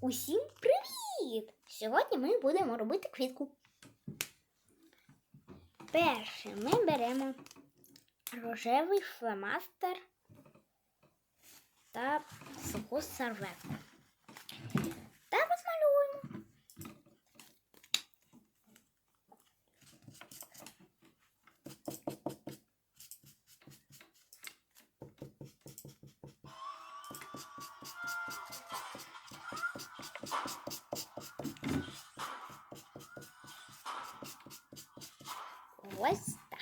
Усім привіт! Сьогодні ми будемо робити квітку. Перше ми беремо рожевий фломастер та суху серветку. Та розмалюємо. Ось так.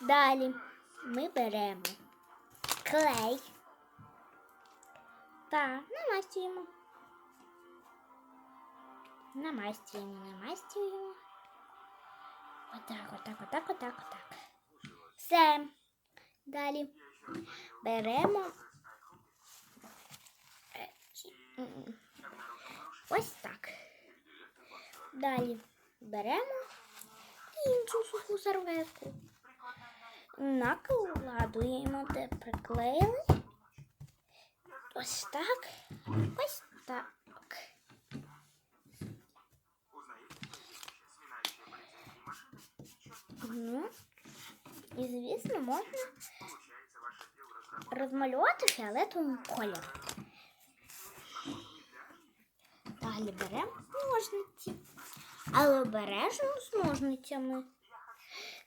Далі ми беремо клей та намастюємо. Намастюємо, намастюємо. Отак, отак, отак, отак, отак. Все. Далі беремо. Ось так. Далі беремо іншу суху серветку. Накладуємо, де приклеїли. Ось так. Ось так. Ну, і звісно, можна розмалювати фіолетовим кольором. Далі беремо ножниці, але обережно з ножницями.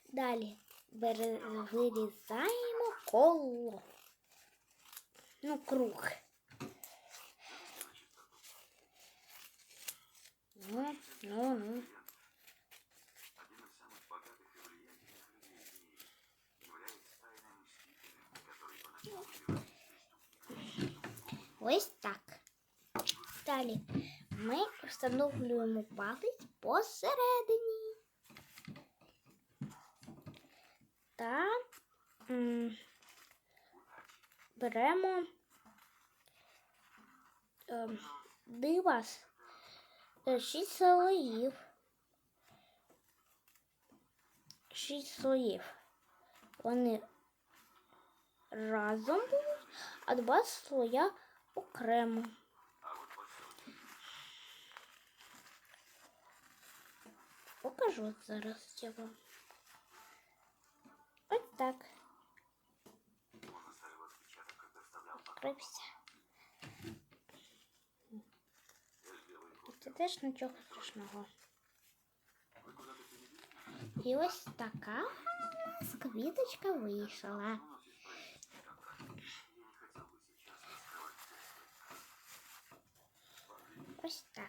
Далі бере- вирізаємо коло. Ну, круг. Ну, ну, ну. Ось так. Далі ми встановлюємо палець посередині. Та беремо ем, дивас е, шість слоїв. Шість слоїв. Вони разом будуть, а два слоя окремо. Покажу зараз я вам. Ось так. Відкрився. Це теж нічого страшного. І ось така у нас квіточка вийшла. Ось так.